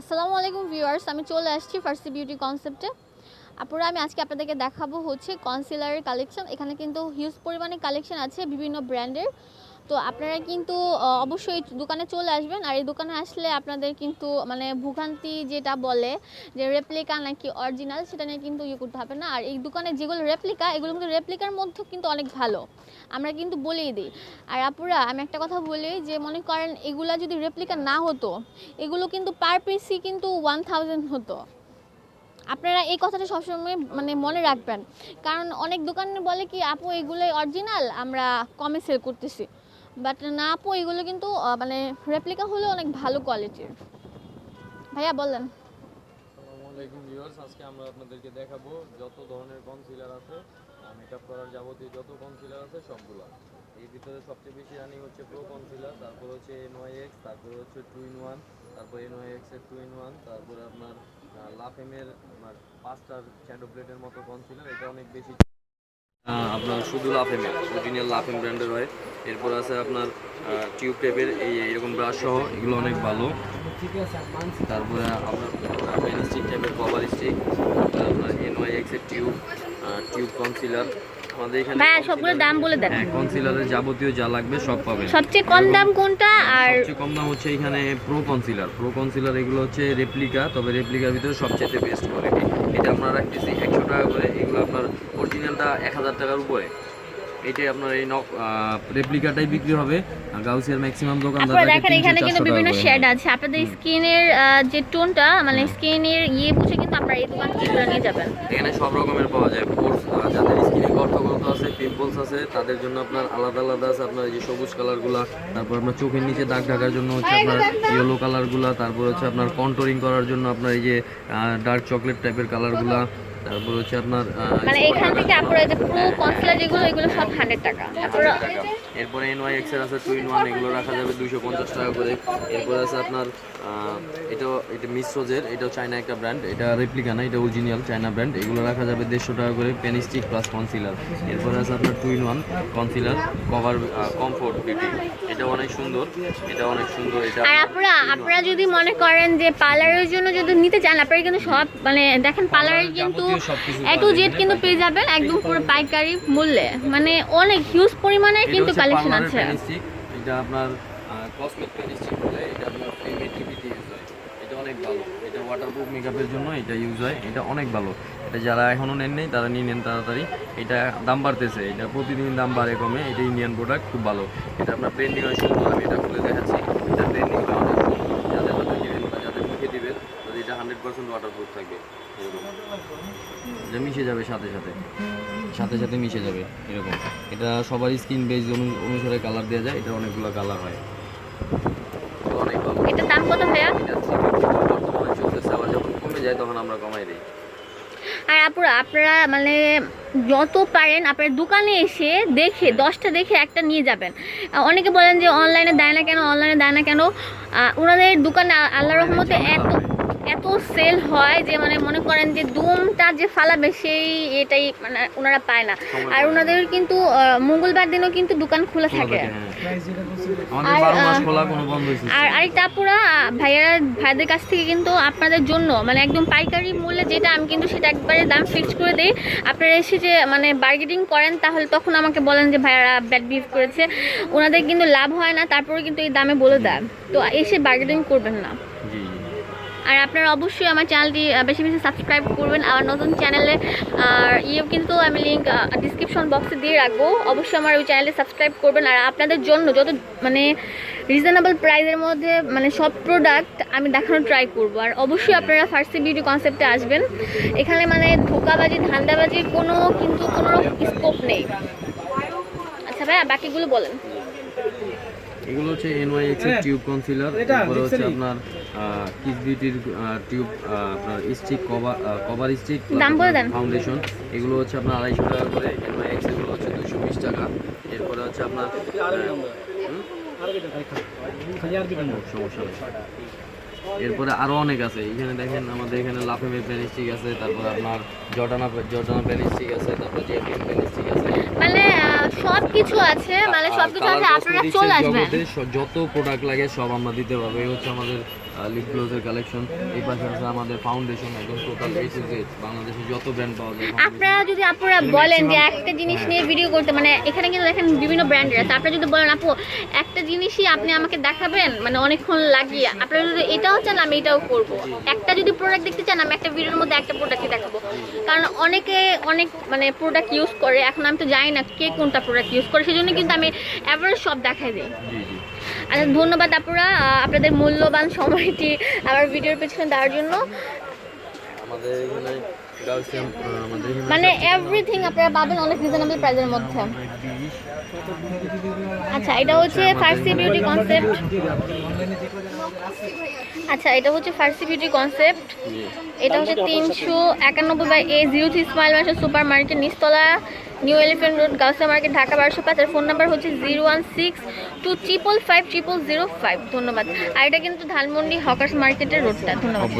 আসসালামু আলাইকুম ভিউয়ার্স, আমি চলে আসছি ফার্সি বিউটি কনসেপ্টে আপনারা আমি আজকে আপনাদেরকে দেখাবো হচ্ছে কনসিলারের কালেকশন এখানে কিন্তু হিউজ পরিমাণে কালেকশন আছে বিভিন্ন ব্র্যান্ডের তো আপনারা কিন্তু অবশ্যই দোকানে চলে আসবেন। আর এই দোকানে আসলে আপনাদের কিন্তু মানে ভোগান্তি যেটা বলে, যে রেপ্লিকা নাকি অরিজিনাল সেটা নিয়ে কিন্তু ইয়ে করতে হবে না। আর এই দোকানে যেগুলো রেপ্লিকা এগুলো কিন্তু রেপ্লিকার মধ্যে কিন্তু অনেক ভালো। আমরা কিন্তু বলেই দিই। আর আপুরা, আমি একটা কথা বলি যে, মনে করেন এগুলা যদি রেপ্লিকা না হতো, এগুলো কিন্তু পার পিসই কিন্তু ওয়ান থাউজেন্ড হতো। আপনারা এই কথাটা সবসময় মানে মনে রাখবেন। কারণ অনেক দোকানে বলে কি, আপু, এগুলোই অরিজিনাল আমরা কমে সেল করতেছি। বাট না আপু এগুলো কিন্তু মানে রেপ্লিকা হলে অনেক ভালো কোয়ালিটির ভাইয়া বললেন আসসালামুয়ালাইকুম ভিউয়ার্স আজকে আমরা আপনাদেরকে দেখাবো যত ধরনের কনসিলার আছে মেকআপ করার যাবতীয় যত কনসিলার আছে সবগুলো। এর ভিতরে সবচেয়ে বেশি রানিং হচ্ছে প্রো কনসিলার তারপর হচ্ছে এন ওয়াই এক্স তারপর হচ্ছে টু ইন ওয়ান তারপর এন ওয়াই এক্সের টু ইন ওয়ান তারপরে আপনার লাফেমের আপনার পাঁচটার শ্যাডো প্লেটের মতো কনসিলার এটা অনেক বেশি। আপনার শুধু লাফেমের অরিজিনাল লাফেম ব্র্যান্ডের হয়। এরপর আছে আপনার টিউব টাইপের এই এরকম ব্রাশ সহ এগুলো অনেক ভালো। তারপরে আপনার পেন স্টিক টাইপের কভার স্টিক আপনার এন ওয়াই এক্সের টিউব টিউব কনসিলার আমাদের এখানে ভাইয়া সবগুলোর দাম বলে দেন। হ্যাঁ কনসিলারের যাবতীয় যা লাগবে সব পাবেন। সবচেয়ে কম দাম কোনটা? আর সবচেয়ে কম দাম হচ্ছে এখানে প্রো কনসিলার প্রো কনসিলার এগুলো হচ্ছে রেপ্লিকা তবে রেপ্লিকার ভিতরে সবচেয়ে বেস্ট কোয়ালিটি এটা আমরা রাখতেছি একশো টাকা করে। এগুলো আপনার অরিজিনালটা এক হাজার টাকার উপরে। এটাই আপনার এই নক রেপ্লিকাটাই বিক্রি হবে। আর গাউসিয়ার ম্যাক্সিমাম দোকানদার আপনারা দেখেন এখানে কিন্তু বিভিন্ন শেড আছে। আপনাদের স্কিনের যে টোনটা মানে স্কিনের ইয়ে বুঝে কিন্তু আপনারা এই দোকান থেকে নিয়ে যাবেন। এখানে সব রকমের পাওয়া যায়। পোর্স যাদের স্কিনে গর্ত গর্ত আছে পিম্পলস আছে তাদের জন্য আপনার আলাদা আলাদা আছে। আপনার এই যে সবুজ কালারগুলা তারপর আপনার চোখের নিচে দাগ ঢাকার জন্য হচ্ছে আপনার ইয়েলো কালারগুলা তারপর হচ্ছে আপনার কন্ট্রোলিং করার জন্য আপনার এই যে ডার্ক চকলেট টাইপের কালারগুলা তারপর হচ্ছে আপনার মানে এখান থেকে আপনারা যে প্রো কনসিলার যেগুলো এগুলো সব হান্ড্রেড টাকা। আপনারা এরপরে এন ওয়াই এক্সের আছে টু ইন ওয়ান এগুলো রাখা যাবে দুইশো পঞ্চাশ টাকা করে। এরপর আছে আপনার এটা এটা মিসরোজের এটাও চায়না একটা ব্র্যান্ড এটা রেপ্লিকা না এটা অরিজিনাল চায়না ব্র্যান্ড এগুলো রাখা যাবে দেড়শো টাকা করে পেন স্টিক প্লাস কনসিলার এরপরে আছে আপনার two in one concealer cover comfort beauty এটা অনেক সুন্দর এটা অনেক সুন্দর এটা আর আপনারা আপনারা যদি মনে করেন যে পার্লারের জন্য যদি নিতে চান আপনারা কিন্তু সব মানে দেখেন পার্লারের কিন্তু এ টু জেড কিন্তু পেয়ে যাবেন একদম পুরো পাইকারি মূল্যে। মানে অনেক হিউজ পরিমাণে কিন্তু কালেকশন আছে। এটা আপনার কসমেট পেন বলে এটা আপনার ক্রিয়েটিভিটি ইউজ হয়। এটা অনেক ভালো। এটা ওয়াটারপ্রুফ মেকআপের জন্য এটা ইউজ হয়। এটা অনেক ভালো। এটা যারা এখনও নেন নেই তারা নিয়ে নেন তাড়াতাড়ি। এটা দাম বাড়তেছে। এটা প্রতিদিন দাম বাড়ে কমে। এটা ইন্ডিয়ান প্রোডাক্ট খুব ভালো। এটা আপনার ট্রেন্ডিং হয় সুন্দর আমি এটা খুলে দেখাচ্ছি। এটা ট্রেন্ডিং হয় অনেক সুন্দর যাদের হাতে দিবেন বা যাদের মুখে দিবেন তাদের এটা হান্ড্রেড পার্সেন্ট ওয়াটারপ্রুফ থাকবে। এটা মিশে যাবে সাথে সাথে। সাথে সাথে মিশে যাবে এরকম। এটা সবারই স্কিন বেজ অনুসারে কালার দেওয়া যায় এটা অনেকগুলো কালার হয়। এটা অনেক ভালো। এটার দাম কত ভাইয়া? বর্তমানে চলতেছে আবার যখন কমে যায় তখন আমরা কমাই দিই। আর আপুরা আপনারা মানে যত পারেন আপনার দোকানে এসে দেখে দশটা দেখে একটা নিয়ে যাবেন। অনেকে বলেন যে অনলাইনে দেয় না কেন? অনলাইনে দেয় না কেন? ওনাদের দোকানে আল্লাহ রহমতে এত এত সেল হয় যে মানে মনে করেন যে দুমটা যে ফালাবে সেই এটাই মানে ওনারা পায় না। আর ওনাদের কিন্তু মঙ্গলবার দিনও কিন্তু দোকান খোলা থাকে। হ্যাঁ। আর, আরেকটা আপুরা ভাইয়ারা ভাইদের কাছ থেকে কিন্তু আপনাদের জন্য মানে একদম পাইকারি মূল্যে যেটা আমি কিন্তু সেটা একবারে দাম ফিক্স করে দিই। আপনারা এসে যে মানে বার্গেটিং করেন তাহলে তখন আমাকে বলেন যে ভাইয়ারা ব্যাড বিহেভ করেছে। ওনাদের কিন্তু লাভ হয় না তারপরে কিন্তু এই দামে বলে দেয়। তো এসে বার্গেটিং করবেন না। আর আপনারা অবশ্যই আমার চ্যানেলটি বেশি বেশি সাবস্ক্রাইব করবেন। আর নতুন চ্যানেলে, আর ইয়ে কিন্তু আমি লিঙ্ক ডিসক্রিপশন বক্সে দিয়ে রাখব। অবশ্যই আমার ওই চ্যানেলে সাবস্ক্রাইব করবেন। আর আপনাদের জন্য যত মানে রিজনেবল প্রাইসের মধ্যে মানে সব প্রোডাক্ট আমি দেখানোর ট্রাই করব। আর অবশ্যই আপনারা ফার্স্ট বিউটি কনসেপ্টে আসবেন। এখানে মানে ধোকাবাজি ধান্দাবাজির কোনো, কিন্তু কোনো স্কোপ নেই। আচ্ছা ভাইয়া, বাকিগুলো বলেন। এগুলো হচ্ছে এনওয়াই এক্সের টিউব কনসিলার তারপরে হচ্ছে আপনার কিস বিউটির টিউব আপনার স্টিক কভার কভার স্টিক দাম বলে দেন। ফাউন্ডেশন এগুলো হচ্ছে আপনার আড়াইশো টাকা করে এনওয়াই এক্স এগুলো হচ্ছে দুশো বিশ টাকা। এরপরে হচ্ছে আপনার সমস্যা এরপরে আরও অনেক আছে। এখানে দেখেন আমাদের এখানে লাফেমের প্যানিস্টিক আছে তারপর আপনার জর্ডানা জর্ডানা প্যানিস্টিক আছে তারপর জেপিএম প্যানিস্টিক সব কিছু আছে মানে সব কিছু আছে আপনারা চলে আসবেন। যত প্রোডাক্ট লাগে সব আমরা দিতে পারব। এই হচ্ছে আমাদের লিপ গ্লোজের কালেকশন এই পাশে আছে আমাদের ফাউন্ডেশন একদম টোটাল বাংলাদেশে যত ব্র্যান্ড পাওয়া যায় আপনারা যদি আপনারা বলেন যে একটা জিনিস নিয়ে ভিডিও করতে মানে এখানে কিন্তু দেখেন বিভিন্ন ব্র্যান্ডের আছে। আপনারা যদি বলেন আপু একটা জিনিসই আপনি আমাকে দেখাবেন? মানে অনেকক্ষণ লাগিয়ে আপনারা যদি এটাও চান আমি এটাও করব। একটা যদি প্রোডাক্ট দেখতে চান আমি একটা ভিডিওর মধ্যে একটা প্রোডাক্টই দেখাবো। কারণ অনেকে অনেক মানে প্রোডাক্ট ইউজ করে। এখন আমি তো জানি না কে কোনটা প্রোডাক্ট ইউজ করে সেজন্য কিন্তু আমি অ্যাভারেজ সব দেখাই দিই। আচ্ছা ধন্যবাদ আপুরা আপনাদের মূল্যবান সময়টি আমার ভিডিওর পেছনে দেওয়ার জন্য। আমাদের এখানে মানে এভরিথিং আপনারা পাবেন অনেক রিজনেবল প্রাইসের মধ্যে। আচ্ছা এটা হচ্ছে ফার্সি বিউটি কনসেপ্ট আচ্ছা এটা হচ্ছে ফার্সি বিউটি কনসেপ্ট এটা হচ্ছে তিনশো একানব্বই by A zero three smile super market নিস্তলা new elephant road Gausia market, Dhaka বারোশো পাঁচ, আর ফোন নাম্বার হচ্ছে zero one six two triple five triple zero five. ধন্যবাদ। আর এটা কিন্তু ধানমন্ডি হকার্স মার্কেটের রোডটা। ধন্যবাদ।